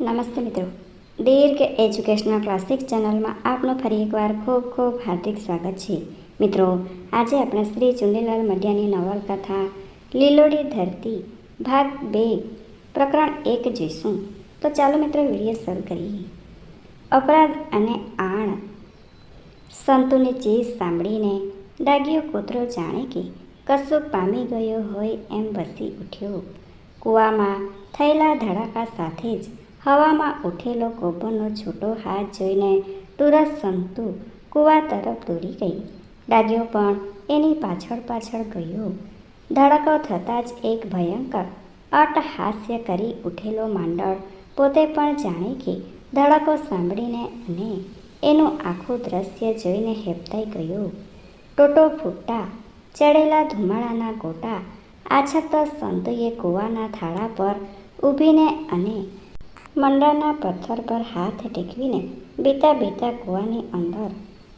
નમસ્તે મિત્રો. દીર્ઘ educational classic ચેનલમાં આપનું ફરી એકવાર ખૂબ ખૂબ હાર્દિક સ્વાગત છે. મિત્રો, આજે આપણે શ્રી ચુંડીલાલ મઢિયાની નવલકથા, લીલોડી ધરતી, ભાગ બે, પ્રકરણ એક જોઈશું. તો ચાલો મિત્રો વીડિયો શરૂ કરીએ. અપરાધ અને આણ સંતુની ચીજ સાંભળીને ડાગ્યો કૂતરો જાણે કે કશું પામી ગયો હોય એમ બસી ઉઠ્યો. કૂવામાં થયેલા ધડાકા સાથે જ હવામાં ઉઠેલો ગોબરનો છૂટો હાથ જોઈને તુરત સંતુ કૂવા તરફ દોડી ગઈ. ડાગ્યો પણ એની પાછળ પાછળ ગયો. ધડકો થતાં જ એક ભયંકર અટહાસ્ય કરી ઉઠેલો માંડળ પોતે પણ જાણે કે ધડકો સાંભળીને અને એનું આખું દ્રશ્ય જોઈને હેપતાઈ ગયો. ટોટો ફૂટતા ચડેલા ધુમાડાના ગોટા આછતા સંતુએ કૂવાના થાળા પર ઊભીને અને મંડાના પથ્થર પર હાથ ટેકવીને બીતા બીતા કૂવાની અંદર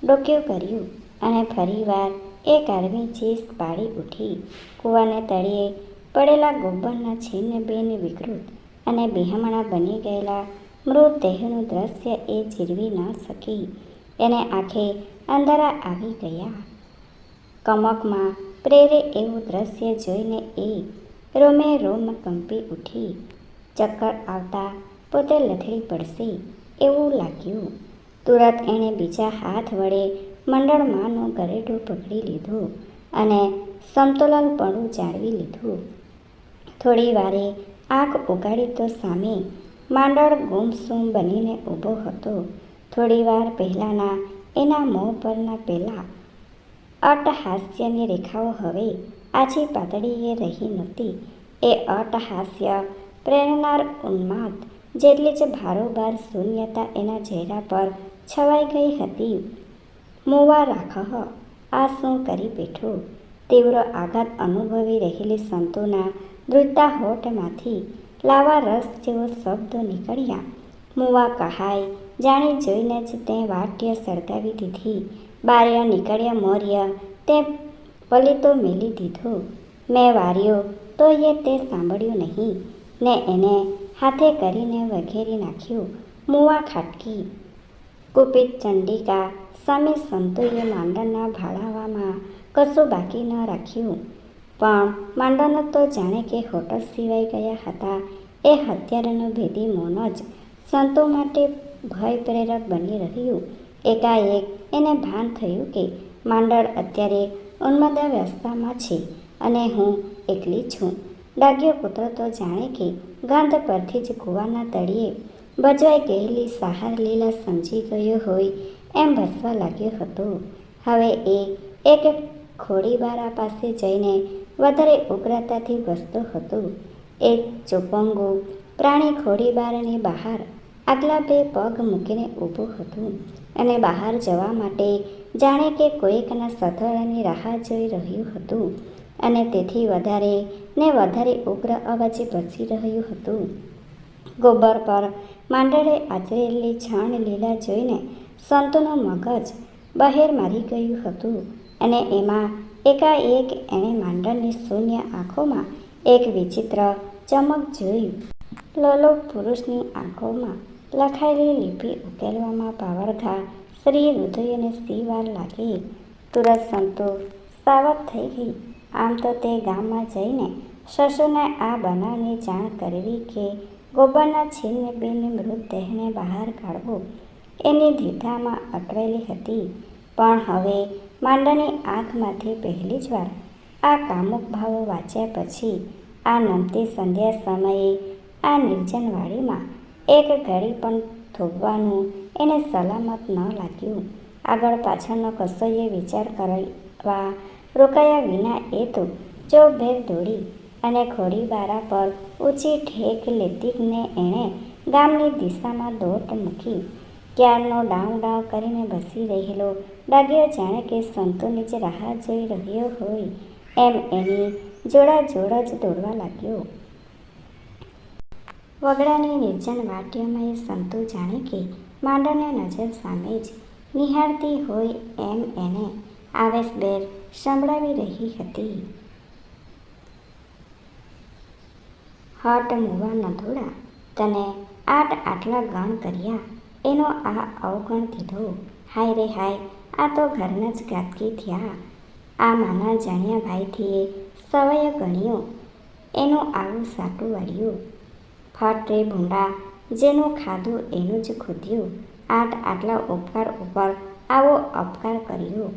ડોક્યું કર્યું અને ફરીવાર એ કારવી ચીસ પાડી ઉઠી. કૂવાને તળિયે પડેલા ગોબરના છીન્ન બેન વિકૃત અને બિહામણા બની ગયેલા મૃતદેહનું દ્રશ્ય એ જીરવી ન શકી. એને આંખે અંધારા આવી ગયા. કમકમાં પ્રેરે એવું દ્રશ્ય જોઈને એ રોમે રોમ કંપી ઉઠી. ચક્કર આવતા પોતે લથડી પડશે એવું લાગ્યું. તુરત એણે બીજા હાથ વડે મંડળમાંનું ગરેડું પકડી લીધું અને સમતોલનપણું જાળવી લીધું. થોડી વારે આંખ ઉગાડી તો સામે માંડળ ગુમસુમ બનીને ઊભો હતો. થોડી વાર પહેલાંના એના મોં પરના પહેલાં અટહાસ્યની રેખાઓ હવે આછી પાતળીએ રહી નહોતી. એ અટહાસ્ય પ્રેરનાર ઉન્માદ જેટલી જ ભારોભાર શૂન્યતા એના ચહેરા પર છવાઈ ગઈ હતી. મોવા રાખહ, આ શું કરી બેઠો? તીવ્ર આઘાત અનુભવી રહેલી સંતોના દ્રુતા હોઠમાંથી લાવા રસ જેવો શબ્દો નીકળ્યા. મુવા કહાય, જાણી જોઈને જ તે વાટ્ય સળગાવી દીધી. બાર્યા નીકળ્યા મોર્ય, તે પલિતો મેલી દીધો. મેં વાર્યો, તો એ તે સાંભળ્યું નહીં. ને એને હાથે કરીને વઘેરી નાખ્યું. મુવા ખાટકી, કુપિત ચંડિકા સામે સંતોએ માંડણના ભાળાવામાં કશું બાકી ન રાખ્યું. પણ માંડણ તો જાણે કે હોટલ સિવાય ગયા હતા. એ હત્યારાનો ભેદી મૌન જ સંતો માટે ભય પ્રેરક બની રહ્યું. એકાએક એને ભાન થયું કે માંડળ અત્યારે ઉન્મદાવસ્થામાં છે અને હું એકલી છું. ડાગ્યો પુત્ર તો જાણે કે ગાંધ પરથી જ કૂવાના તળિયે બજવાઈ ગયેલી સહાર લીલા સમજી ગયો હોય એમ ભસવા લાગ્યો હતો. હવે એ એક ખોડીબારા પાસે જઈને વધારે ઉગ્રતાથી વસતો હતો. એક ચોપંગો પ્રાણી ખોડીબારની બહાર આગલા બે પગ મૂકીને ઊભું હતું. અને બહાર જવા માટે જાણે કે કોઈકના સથળાની રાહ જોઈ રહ્યું હતું. અને તેથી વધારે ને વધારે ઉગ્ર અવાજે ભસી રહ્યું હતું. ગોબર પર માંડળે આચરેલી છાણ લીલા જોઈને સંતોનું મગજ બહેર મારી ગયું હતું અને એમાં એકાએક એણે માંડળની શૂન્ય આંખોમાં એક વિચિત્ર ચમક જોયું લલો પુરુષની આંખોમાં લખાયેલી લિપિ ઉકેલવામાં પાવરઘા શ્રી હૃદયને સી વાર લાગી. તુરત સંતો સાવધ થઈ ગઈ. આમ તો તે ગામમાં જઈને સસુને આ બનાવની જાણ કરવી કે ગોબરના છીનને બેને મૃતદેહને બહાર કાઢવો એની ધીધામાં અટવેલી હતી. પણ હવે માંડાની આંખમાંથી પહેલી જ વાર આ કામુક ભાવો વાંચ્યા પછી આ નમતી સંધ્યા સમયે આ નિર્જનવાડીમાં એક ઘડી પણ થોભવાનું એને સલામત ન લાગ્યું. આગળ પાછળનો કશોએ વિચાર કરવા રોકાયા વિના એ તો ચોભેર દોડી અને ઘોડીબારા પર ઊંચી ઠેક લેતીને એણે ગામની દિશામાં દોટ મૂકી ક્યારનો ડાઉ ડાઉ કરીને બસી રહેલો. ડાગ્યો જાણે કે સંતોની જ રાહ જોઈ રહ્યો હોય એમ એની જોડા જોડ જ દોડવા લાગ્યો. વગડાની નિર્જન વાટ્યમાં એ સંતો જાણે કે માંડણને નજર સામે જ નિહાળતી હોય એમ એને આવેશભેર સંભળાવી રહી હતી. હટ મુવા નધોડા તને આઠ આટલા ગણ કર્યા. એનો આ અવગણ કીધો હાય રે હાય, આ તો ઘરના જ ગાતકી થયા. આ માના જાણ્યા ભાઈથી સવાય ગણ્યો. એનું આવું સાટું વાળ્યું. ફટ રે ભૂંડા, જેનું ખાધું એનું જ ખૂદ્યું. આઠ આટલા ઉપકાર ઉપર આવો અપકાર કર્યો.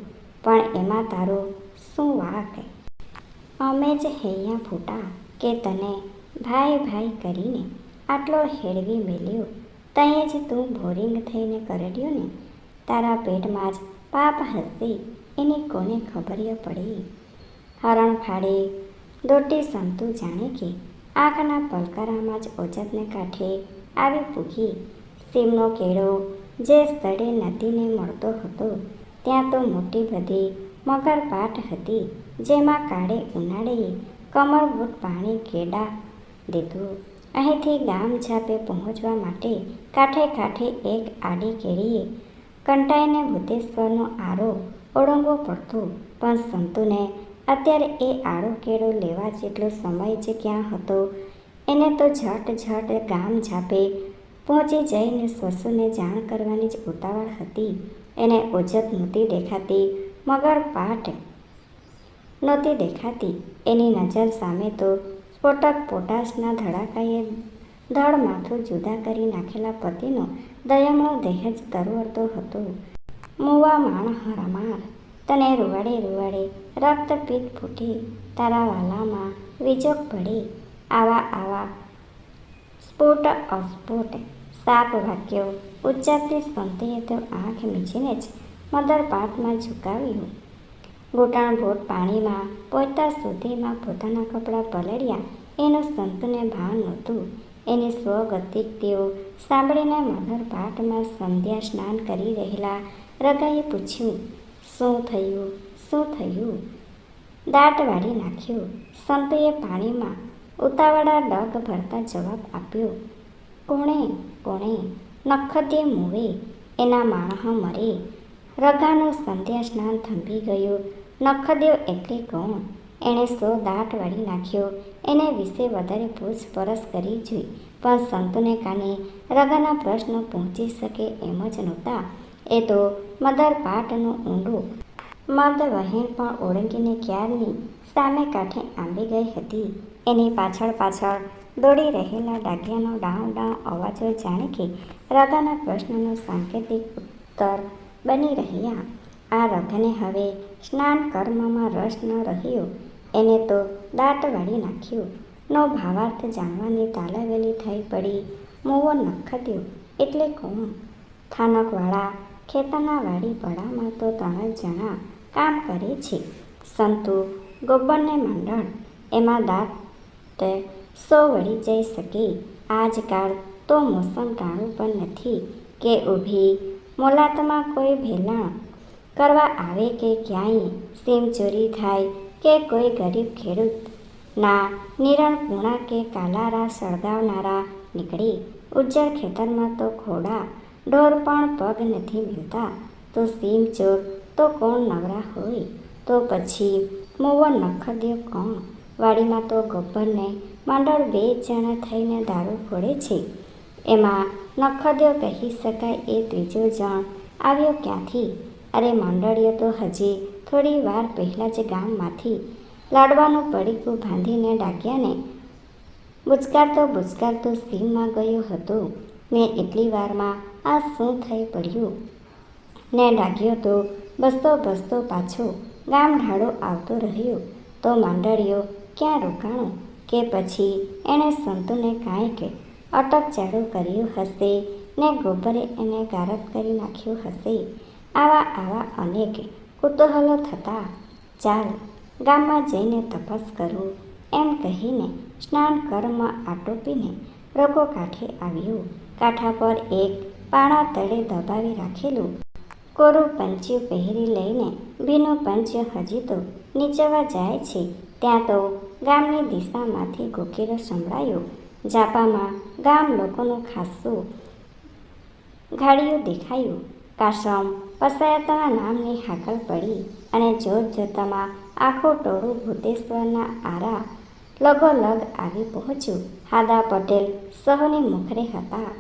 પણ એમાં તારો શું વાક અમે જ હૈયા ફૂટા કે તને ભાઈ ભાઈ કરીને આટલો હેળવી મેલ્યો. તઈએ જ તું બોરિંગ થઈને કરડ્યો ને? તારા પેટમાં જ પાપ હશે એની કોને ખબર પડી? હરણ ફાડે દોટી સંતુ જાણે કે આંખના પલકારામાં જ ઓજતને કાંઠે આવી પૂગી. સીમનો કેળો જે સ્થળે નદીને મળતો હતો ત્યાં તો મોટી બધી મગરપાટ હતી, જેમાં કાળે ઉનાળે કમરબૂટ પાણી કેડા દીધું. અહીંથી ગામ છાપે પહોંચવા માટે કાંઠે કાંઠે એક આડી કેળીએ કંટાઈને ભૂતેશ્વરનો આરો ઓળંગવો પડતો, પણ સંતુને અત્યારે એ આડો કેળો લેવા જેટલો સમય જ ક્યાં હતો, એને તો ઝટ ઝટ ગામ છાપે પહોંચી જઈને સ્વસુને જાણ કરવાની જ ઉતાવળ હતી. એને ઓજત નહોતી દેખાતી, મગર પાઠ નહોતી દેખાતી. એની નજર સામે તો સ્ફોટક પોટાશના ધડાકાએ ધડ માથું જુદા કરી નાખેલા પતિનો દયામણો દહેજ તરવરતો હતો. મુવા માણ હરમાર તને રૂવાડે રૂવાડે રક્તપીત ફૂટી, તારા વાલામાં વિજોગ પડી. આવા આવા સ્ફોટ અસ્ફોટ વાક્યો ઉચ્ચારતી સંતીએ તો આંખ મીચીને જ મદર પાટમાં ઝુકાવ્યું ઘૂંટણભૂત પાણીમાં પહોંચતા સુધીમાં પોતાના કપડાં પલળ્યા. એનું સંતને ભાન નહોતું. એની સ્વગતિક તેઓ સાંભળીને મધર પાટમાં સંધ્યા સ્નાન કરી રહેલા રગાએ પૂછ્યું, શું થયું? શું થયું? દાંત વાળી નાખ્યું. સંતોએ પાણીમાં ઉતાવળા ડગ ભરતા જવાબ આપ્યો, કોણે? કોણે નખદે મુવે, એના માણહ મરે. રગાનું સંધ્યા સ્નાન થંભી ગયું. નખદેવ એટલે કોણ? એણે સો દાંત વાળી નાખ્યો. એને વિશે વધારે પૂછપરછ કરી જોઈ. પણ સંતોને કાને રગાના પ્રશ્નો પહોંચી શકે એમ જ નહોતા. એ તો મદર પાટનું ઊંડું. મદ વહેણ પણ ઓળંગીને ક્યારની સામે કાંઠે આંબી ગઈ હતી. એની પાછળ પાછળ દોડી રહેલા ડાઘિયાનો ડાઉ ડાઉ અવાજો જાણે કે રાધાના પ્રશ્નનો સાંકેતિક ઉત્તર બની રહ્યા. આ રગને હવે સ્નાન કર્મમાં રસ ન રહ્યો. એને તો દાંત વાળી નાખ્યું. નો ભાવાર્થ જાણવાની તાલાવેલી થઈ પડી મોવો નખત્યો. એટલે કોણ? થાનકવાળા ખેતરના વાડી પડામાં તો ત્રણ જણા કામ કરે છે. સંતુ, ગોબરને મંડળ એમાં દાંત સો વળી જઈ શકે. આજકાલ તો મોસમ કાળું પણ નથી કે ઊભી. મોલાતમાં કોઈ ભેલાણ કરવા આવે કે ક્યાંય સીમ ચોરી થાય કે કોઈ ગરીબ ખેડૂતના નિરણ પૂણા કે કાલારા સળગાવનારા નીકળે. ઉજ્જળ ખેતરમાં તો ખોડા ઢોર પણ પગ નથી મિલતા. તો સીમ ચોર તો કોણ નવરા હોય? તો પછી મોવો નખદ્યો કોણ? વાડીમાં તો ગબ્બરને મંડળ બે જણા થઈને દારૂ ફોડે છે. એમાં નખદ્યો કહી શકાય એ ત્રીજો જણ આવ્યો ક્યાંથી? અરે મંડળીઓ તો હજી થોડી વાર પહેલાં જ ગામમાંથી લાડવાનું પડીકું બાંધીને ડાક્યાને બુચકારતો બુચકારતો સીમમાં ગયો હતો. ને એટલી વારમાં આ શું થઈ પડ્યું? ને ડાગ્યો તો બસતો બસતો પાછો ગામ ઢાળો આવતો રહ્યો. તો માંડળીઓ ક્યાં રોકાણો? કે પછી એણે સંતુને કાંઈક અટકચાળું કર્યું હશે ને ગોબરે એને ગારત કરી નાખ્યું હશે. આવા આવા અનેક કુતૂહલો થતા, ચાલ ગામમાં જઈને તપાસ કરું, એમ કહીને સ્નાન કર્મ આટોપીને રગો કાંઠે આવ્યું. કાંઠા પર એક પાણા તળે દબાવી રાખેલું. કોરું પંચ્યું પહેરી લઈને ભીનું પંચ્ય હજી તો નીચવા જાય છે. ત્યાં તો ગામની દિશામાંથી ગોકીરો સંભળાયો. જાપામાં ગામ લોકોનું ખાસું ઘાડિયું દેખાયું. કાશમ પસાયતના નામની હાકલ પડી અને જોત જોતામાં આખું ટોળું ભૂતેશ્વરના આરા લગોલગ આવી પહોંચ્યું. હાદા પટેલ સહુની મુખરે હતા.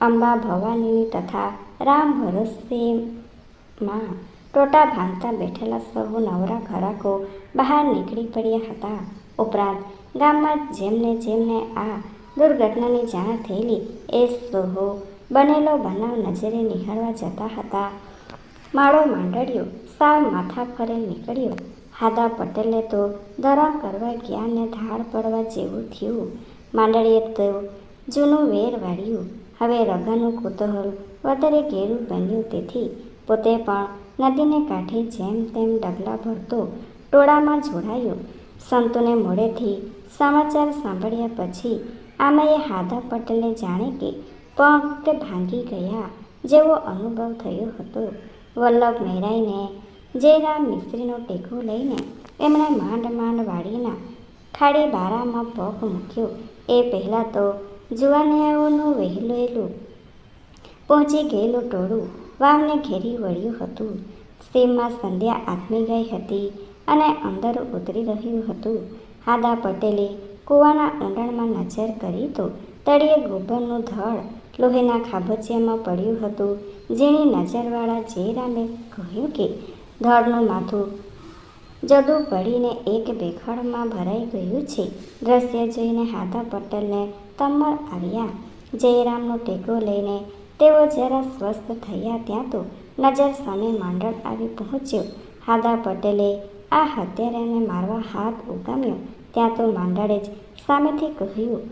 અંબા ભવાનીની તથા રામ ભરોસેમાં ટોટા ભાંગતા બેઠેલા સહુ નવરા ઘરાકો બહાર નીકળી પડ્યા હતા. ઉપરાંત ગામમાં જેમને જેમને આ દુર્ઘટનાની જાણ થયેલી, એ સોહો બનેલો બનાવ નજરે નિહાળવા જતા હતા. માળો માંડળ્યો, સાવ માથા ફરે નીકળ્યો. હાદા પટેલે તો દરા કરવા ગયા ને ધાડ પડવા જેવું થયું. માંડળીએ તો જૂનું વેર વાળ્યું. હવે રગાનું કુતૂહલ વધારે ઘેરું બન્યું તેથી પોતે પણ નદીને કાંઠે જેમ તેમ ડગલા ભરતો ટોળામાં જોડાયો. સંતોને મોડેથી સમાચાર સાંભળ્યા પછી આમાંએ હાદા પટેલને જાણે કે પગ ભાંગી ગયા જેવો અનુભવ થયો હતો. વલ્લભ મેરાઈને જયરામ મિસ્ત્રીનો ટેકો લઈને એમણે માંડ માંડ વાળીના ખાડી બારામાં પગ મૂક્યો. એ પહેલાં તો જુવાનિયાઓનું વહેલેલું પહોંચી ગયેલું ટોળું વાવને ઘેરી વળ્યું હતું. સીમમાં સંધ્યા આથમી ગઈ હતી. અને અંદર ઉતરી રહ્યું હતું. હાદા પટેલે કૂવાના ઊંડાણમાં નજર કરી તો તળિયે ગોબરનું ધડ લોહીના ખાબોચિયામાં પડ્યું હતું. જેની નજરવાળા જયરામે કહ્યું કે, ધડનું માથું જદુ પડીને એક બેખડમાં ભરાઈ ગયું છે. દ્રશ્ય જોઈને હાદા પટેલને તમર આવ્યા. જયરામનો ટેકો લઈને તેઓ જરા સ્વસ્થ થયા ત્યાં તો નજર સામે માંડળ આવી પહોંચ્યો. હાદા પટેલે આ હત્યારાને મારવા હાથ ઉગામ્યો. ત્યાં તો માંડળે જ સામેથી કહ્યું,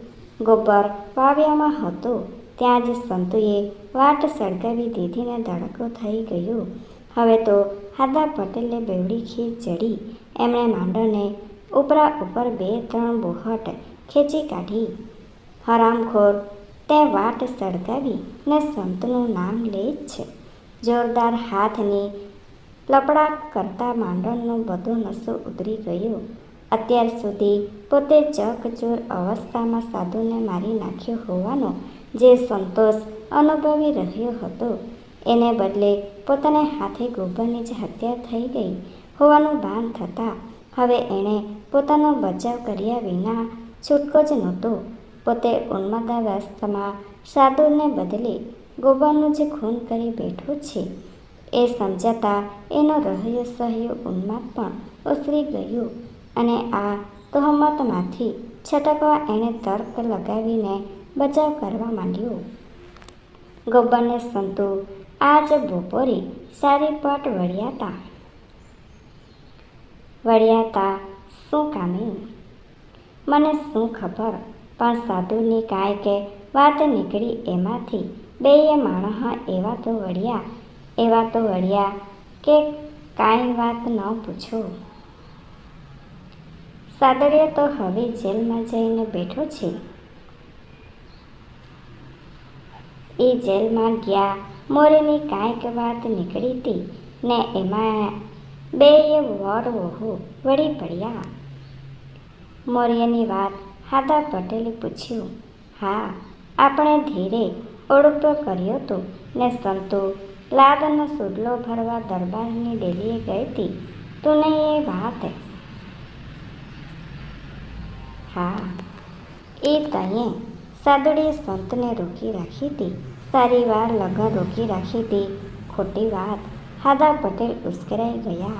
ગોબર વાવ્યામાં હતો. ત્યાં જ સંતુએ વાટ સળગાવી દીધીને ધડકો થઈ ગયો. હવે તો હાદા પટેલે બેવડી ખીચ ચડી. એમણે માંડળને ઉપરા ઉપર બે ત્રણ બોહટ ખેંચી કાઢી. હરામખોર, તે વાટ સળગાવી ને સંતનું નામ લે જ છે. જોરદાર હાથની લપડાક કરતા માંડળનો બધો નસો ઉતરી ગયો. અત્યાર સુધી પોતે ચકચોર અવસ્થામાં સાધુને મારી નાખ્યો હોવાનો જે સંતોષ અનુભવી રહ્યો હતો. એને બદલે પોતાને હાથે ગોબરની જ હત્યા થઈ ગઈ હોવાનું ભાન થતાં હવે એણે પોતાનો બચાવ કર્યા વિના છૂટકો જ નહોતો. પોતે ઉન્માદાવસ્થામાં સાધુને બદલે ગોબરનું જે ખૂન કરી બેઠો છે એ સમજાતા એનો રહ્યો સહ્યો ઉન્માદ પણ ઉસરી ગયો અને આ તહોમતમાંથી છટકવા એણે તર્ક લગાવીને બચાવ કરવા માંડ્યો. ગોબરને સંતો આજ બપોરે સારી પટ વળ્યાતા. વળ્યાતા, શું કામે? મને શું ખબર? પણ સાધુની કાંઈ કે વાત નીકળી એમાંથી બેય માણસ એવા તો વળ્યા એવા તો વળ્યા કે કાંઈ વાત ન પૂછો. સાદડીએ તો હવે જેલમાં જઈને બેઠો છે. એ જેલમાં ગયા, મોરેની કાંઈક વાત નીકળી હતી ને એમાં બેય વર વહુ વળી પડ્યા. મોર્યની વાત હાદા પટેલે પૂછ્યું, હા, આપણે ધીરે ઓળપો કર્યો હતો ને સંતો લાદનો સુડલો ભરવા દરબારની ડેલીએ ગઈ હતી. તુને એ વાત? હા. એ તઈએ સાદુડીએ સંતને રોકી રાખી હતી. સારી વાર લગન રોકી રાખી હતી. ખોટી વાત. હાદા પટેલ ઉશ્કેરાઈ ગયા.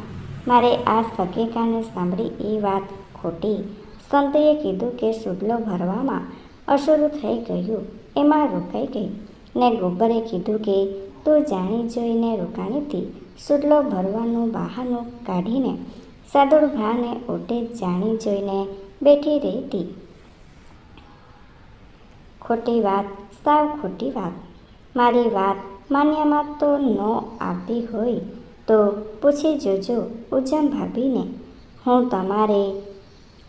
મારે આ સગીકાને સાંભળી એ વાત ખોટી. સંતએ કીધું કે સુડલો ભરવામાં અશરૂ થઈ ગયું. એમાં રોકાઈ ગઈ. ને ગોબરે કીધું કે તું જાણી જોઈને રોકાણીથી સુડલો ભરવાનું બહાનું કાઢીને સાદુડ ભાને ઓટે જાણી જોઈને બેઠી રહેતી. ખોટી વાત, સાવ ખોટી વાત. મારી વાત માન્યામાં તો ન આવતી હોય તો પૂછી જોજો ઉજમ ભાભીને. હું તમારે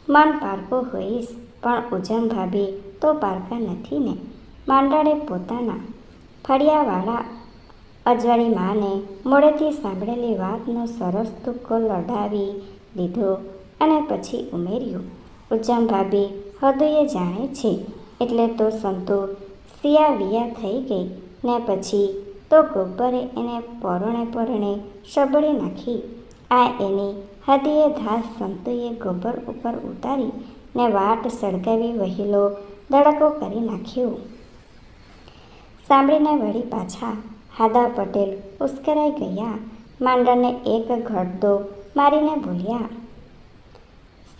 મન પારકો હોઈશ, પણ ઉજમ ભાભી તો પારકા નથી ને માંડળે પોતાના ફળિયાવાળા અજવાળી માને મોડેથી સાંભળેલી વાતનો સરસ તુક્કો લડાવી દીધો અને પછી ઉમેર્યું ઉચ્ચમ ભાભી, હૃદયે જાણે છે, એટલે તો સંતો સિયાવિયા થઈ ગઈ, ને પછી તો ગોબરે એને પરણે પરણે સબળી નાખી. આ એની હદીએ ધાસ સંતોએ ગોબર ઉપર ઉતારી ને વાટ સળગાવી વહેલો દડકો કરી નાખ્યો. સાંભળીને વળી પાછા હાદા પટેલ ઉશ્કેરાઈ ગયા. માંડરને એક ઘડદો મારીને બોલ્યા,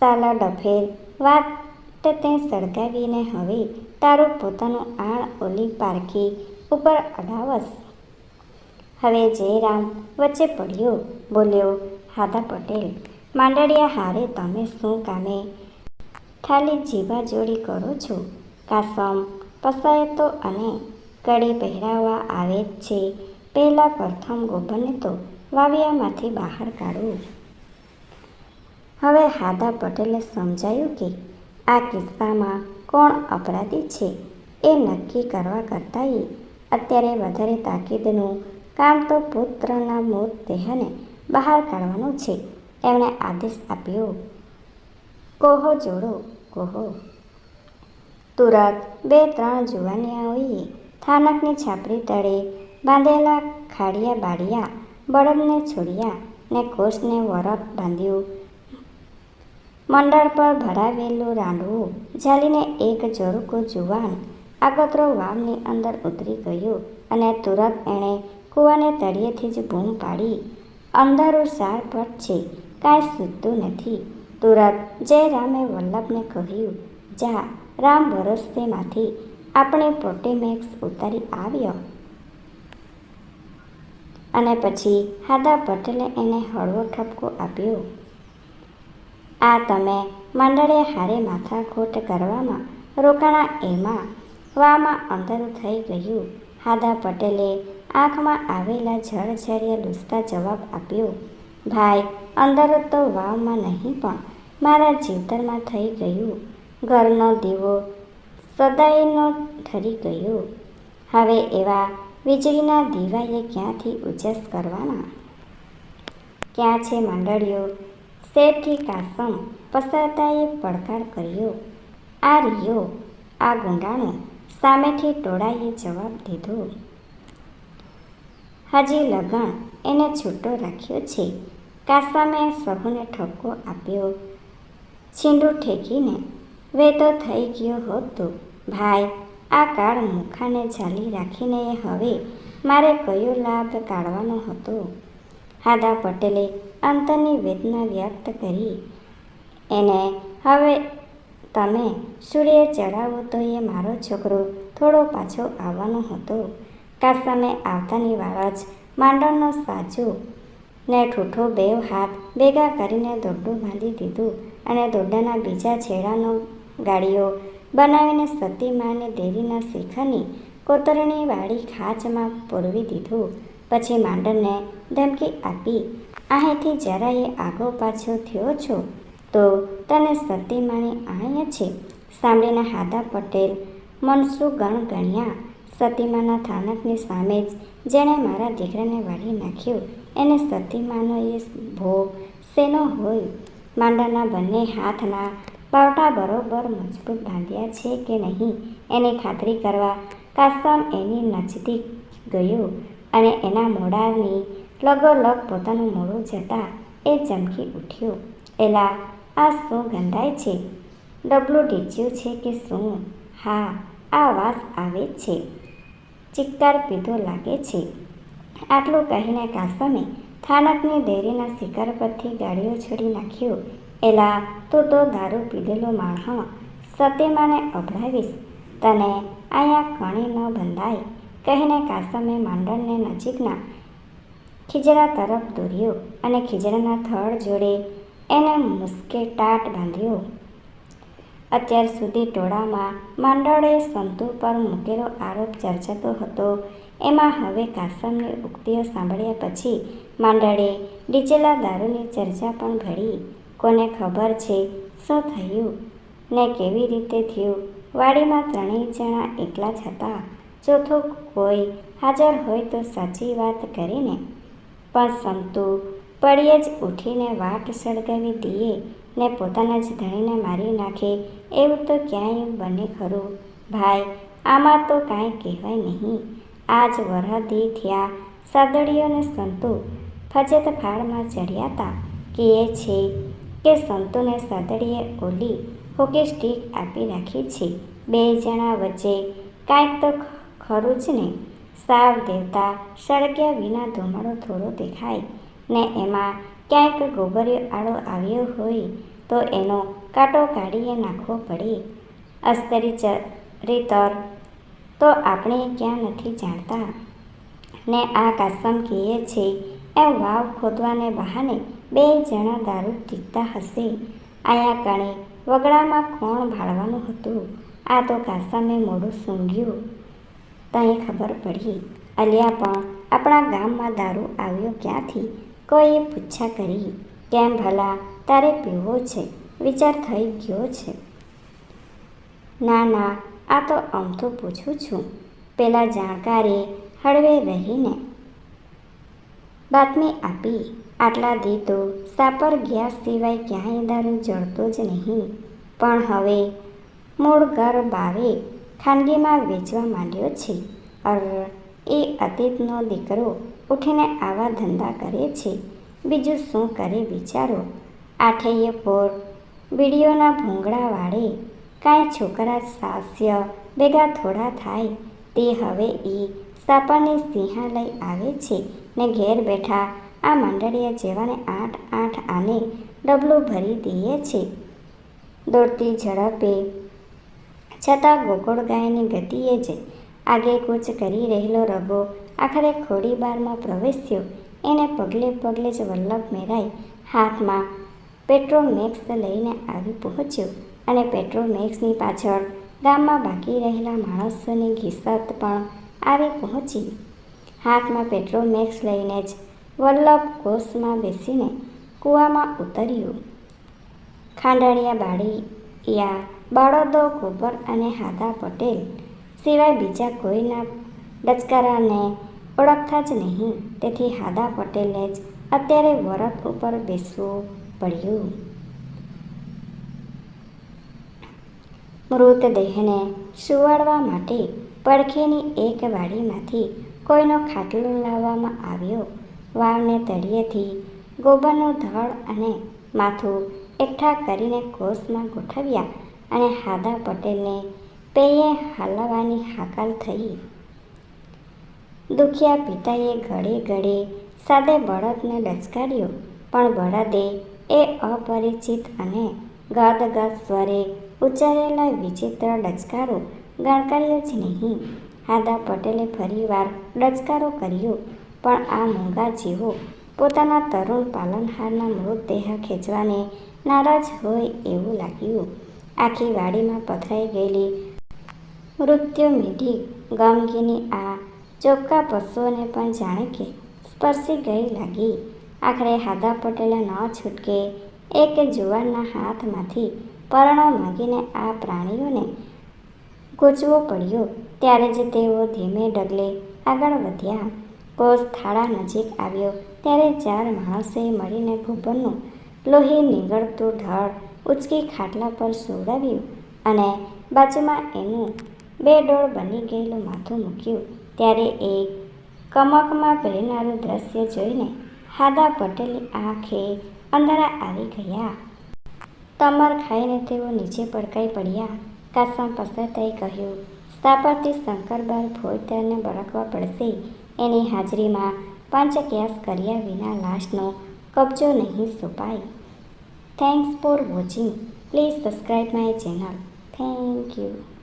સાલા ડફેર વાત તે સળગાવીને હવે તારું પોતાનું આણ ઓલી પારખી ઉપર અડાવસ હવે જયરામ વચ્ચે પડ્યો, બોલ્યો હાદા પટેલ. માંડળિયા, હારે તમે શું કામે ખાલી જીવા જોડી કરો છો? કાસમ પસાયતો અને કડી પહેરાવવા આવે જ છે. પહેલાં પ્રથમ ગોબરને તો વાવિયામાંથી બહાર કાઢવું હવે હાદા પટેલે સમજાયું કે આ કિસ્સામાં કોણ અપરાધી છે એ નક્કી કરવા કરતાંય અત્યારે વધારે તાકીદનું કામ તો પુત્રના મૃતદેહને બહાર કાઢવાનું છે. એમણે આદેશ આપ્યો. કોહો જોડો, કોહો. તુરત બે ત્રણ જુવાનિયાઓએ થાનકની છાપરી તળે બાંધેલા ખાડિયા બાળિયા, બળદને છોડ્યા ને કોષને વરખ બાંધ્યું. મંડળ પર ભરાવેલું રાંડવું ઝાલીને એક જોરુકો જુવાન આગતરો વાવની અંદર ઉતરી ગયો અને તુરત એણે કૂવાને તળિયેથી જ બૂમ પાડી. અંધારું સાર પટ છે, કાંઈ સૂતું નથી. તુરત જયરામે વલ્લભને કહ્યું, જા, રામ ભરોસેમાંથી આપણે પ્રોટેમેક્સ ઉતારી આવ્યો. અને પછી હાદા પટેલે એને હળવો ઠપકો આપ્યો. આ તમે મંડળે હારે માથાકૂટ કરવામાં રોકાણા એમાં વામાં અંધારું થઈ ગયું. હાદા પટેલે આંખમાં આવેલા જળઝરિયા લૂસતા જવાબ આપ્યો. ભાઈ અંધારું તો વાવમાં નહીં પણ મારા જીવતરમાં થઈ ગયું. ઘરનો દીવો સદાયનો ઠરી ગયો. હવે એવા વીજળીના દીવાએ ક્યાંથી ઉજસ કરવાના? ક્યાં છે મંડળીઓ? શેઠી કાસમ પસારતાએ પડકાર કર્યો. આ રિયો આ ગુંડાણો સામેથી ટોળાએ જવાબ દીધો. હજી લગણ એને છૂટો રાખ્યો છે. કાસામે સહુને ઠપકો આપ્યો. છીંડું ઠેકીને વેતો થઈ ગયો હોત. ભાઈ, આ કાળ મુખાને ઝાલી રાખીને હવે મારે કયો લાભ કાઢવાનો હતો? હાદા પટેલે અંતરની વેદના વ્યક્ત કરી. એને હવે તમે સૂર્ય ચડાવો તો એ મારો છોકરો થોડો પાછો આવવાનો હતો. કાસામે આવતાની વાર જ માંડણનો સાચો ને ઠૂઠો બેવ હાથ ભેગા કરીને દોરડું બાંધી દીધું અને દોરડાના બીજા છેડાનો ગાડીઓ બનાવીને સતીમાને દેવીના શિખરની કોતરણી વાળી ખાંચમાં પોરવી દીધું. પછી માંડરને ધમકી આપી અહીંથી જરાય આગો પાછો થયો છો? તો તને સતીમાની આણીએ છે સાંભળીને હાદા પટેલ મનસુ ગણ ગણ્યા. સતીમાના થાનકની સામે જ જેણે મારા દીકરાને વાળી નાખ્યો. એને સતીમાનો એ ભોગ શેનો હોય? માંડાના બંને હાથના પાવટા બરોબર મજબૂત બાંધ્યા છે કે નહીં એની ખાતરી કરવા કાસમ એની નજદીક ગયો અને એના મોઢાની લગોલગ પોતાનું મોઢું જતા એ ચમકી ઉઠ્યો. એલા, આ શું ગંધાય છે? ડબલું ઢીચ્યું છે કે શું? હા, આ વાસ આવે છે. ચિક્કાર પીધો લાગે છે. આટલું કહીને કાસમે થાનકની દેરીના શિકાર પરથી ગાડીઓ છોડી નાખ્યો. એલા, તું તો દારૂ પીધેલો માણહ સતીમાને અભડાવીશ. તને અહીંયા કણી ન બંધાય. કહીને કાસમે માંડણને નજીકના ખીજડા તરફ દોર્યો અને ખીજડાના થડ જોડે એને મુસ્કે ટાટ બાંધ્યો. અત્યાર સુધી ટોળામાં માંડળે સંતુ પર મૂકેલો આરોપ ચર્ચાતો હતો. એમાં હવે કાસમની ઉક્તિઓ સાંભળ્યા પછી માંડળે ડીચેલા દારૂની ચર્ચા પણ ઘડી. કોને ખબર છે? શું થયું? ને કેવી રીતે થયું? વાડીમાં ત્રણેય જણા એકલા જ હતા. ચોથો કોઈ હાજર હોય તો સાચી વાત કરીને. પણ સંતુ પડીએ જ ઉઠીને વાટ સળગાવી દઈએ ને પોતાના જ ધણીને મારી નાખે. એવું તો ક્યાંય બને ખરું? ભાઈ, આમાં તો કાંઈ કહેવાય નહીં. આજ વરહદી થયા. સાદડીઓને સંતુ ફજેત ફાળમાં ચડ્યા હતા. કહે છે કે સંતુને સાદડીએ ઓલી હોકી સ્ટીક આપી રાખી છે. બે જણા વચ્ચે કાંઈક તો ખરું જ ને સાવ દેવતા સળગ્યા વિના ધુમાડો થોડો દેખાય ને એમાં ક્યાંક ગોબરિયો આડો આવ્યો હોય તો એનો કાંટો કાઢીએ નાખવો પડે. અસ્તરી ચરિતર તો આપણે ક્યાં નથી જાણતા. ને આ કાસમ કહે છે, એમ વાવ ખોદવાને બહાને બે જણા દારૂ પીતા હશે. આયા કણે વગડામાં કોણ ભાળવાનું હતું? આ તો કાસામે મોડું સૂંઘ્યું. તઈ ખબર પડી. અલિયા, પણ આપણા ગામમાં દારૂ આવ્યો ક્યાંથી? કોઈએ પૂછા કરી. કેમ ભલા, તારે પીવો છે? વિચાર થઈ ગયો છે. ના ના, આ તો આમ તો પૂછું છું. પેલા જાણકારે હળવે રહીને બાતમી આપી. આટલા દી તો સાપર ગેસ સિવાય ક્યાંય દારૂ જળતો જ નહીં. પણ હવે મૂળ ઘર બાવે ખાનગીમાં વેચવા માંડ્યો છે. અર, એ અતીતનો દીકરો ઉઠીને આવા ધંધા કરે છે. બીજું શું કરે વિચારો આઠેય પોર બીડીઓના ભૂંગળા વાળે કાંઈ છોકરા સાસ્ય ભેગા થોડા થાય, તે હવે એ સાપરને સિંહા લઈ આવે છે ને ઘેર બેઠા આ મંડળીયા જેવાને આઠ આઠ આને ડબલું ભરી દઈએ છે. દોડતી ઝડપે, છતાં ગોકળ ગાયની ગતિએ જ આગે કૂચ કરી રહેલો રગો આખરે ખોડીબારમાં પ્રવેશ્યો. એને પગલે પગલે જ વલ્લભ મેરાઈ હાથમાં પેટ્રોમેક્સ લઈને આવી પહોંચ્યો અને પેટ્રોમેક્સની પાછળ ગામમાં બાકી રહેલા માણસોની ઘિસત પણ આવી પહોંચી. હાથમાં પેટ્રોમેક્સ લઈને જ વલ્લભ કોષમાં બેસીને કૂવામાં ઉતર્યું. ખાંડાળિયા બાળિયા, બળદો, ગોબર અને હાદા પટેલ સિવાય બીજા કોઈના ડચકારાને ઓળખતા જ નહીં. તેથી હાદા પટેલને જ અત્યારે વરત ઉપર બેસવું પડ્યું. મૃતદેહને સુવાડવા માટે પડખેની એક વાડીમાંથી કોઈનો ખાટલો લાવવામાં આવ્યો. વાવને તળિયેથી ગોબરનું ધડ અને માથું એકઠા કરીને કોષમાં ગોઠવ્યા અને હાદા પટેલને પેયે હલાવવાની હાકલ થઈ. દુખિયા પિતાએ ઘડે ઘડે સાદે બળદને ડચકાર્યો પણ બળદે એ અપરિચિત અને ગદગદ સ્વરે ઉચ્ચારેલા વિચિત્ર ડચકારો ગણકાર્યો જ નહીં. હાદા પટેલે ફરીવાર ડચકારો કર્યો પણ આ મોંઘા જીવો પોતાના તરુણ પાલનહારના મૃતદેહ ખેંચવાને નારાજ હોય એવું લાગ્યું. આખી વાડીમાં પથરાઈ ગયેલી મૃત્યુ મીઠી ગમગીની આ ચોખ્ખા પશુઓને પણ જાણે કે સ્પર્શી ગઈ લાગી. આખરે હાદા પટેલે ન છૂટકે એક જુવાનના હાથમાંથી પરણો માંગીને આ પ્રાણીઓને ગૂંચવો પડ્યો. ત્યારે જ તેઓ ધીમે ડગલે આગળ વધ્યા. કોષ થાળા નજીક આવ્યો. ત્યારે ચાર માણસે મળીને ભૂપનનું લોહી નીગળતું ઢળ ઉચકી ખાટલા પર સોડાવ્યું અને બાજુમાં એનું બે ડોળ બની ગયેલું માથું મૂક્યું. ત્યારે એ કમકમાં પ્રેરનારું દ્રશ્ય જોઈને હાદા પટેલની આંખે અંધારા આવી ગયા. તમર ખાઈને તેઓ નીચે પડકાઈ પડ્યા. કાસમ પસરતાઈ કહ્યું સ્થાપતિ શંકરબાર ફોજદારને બળકવા પડશે. એની હાજરીમાં પાંચ ક્યાસ કર્યા વિના લાશનો કબજો નહીં સોંપાય. Thanks for watching please subscribe my channel thank you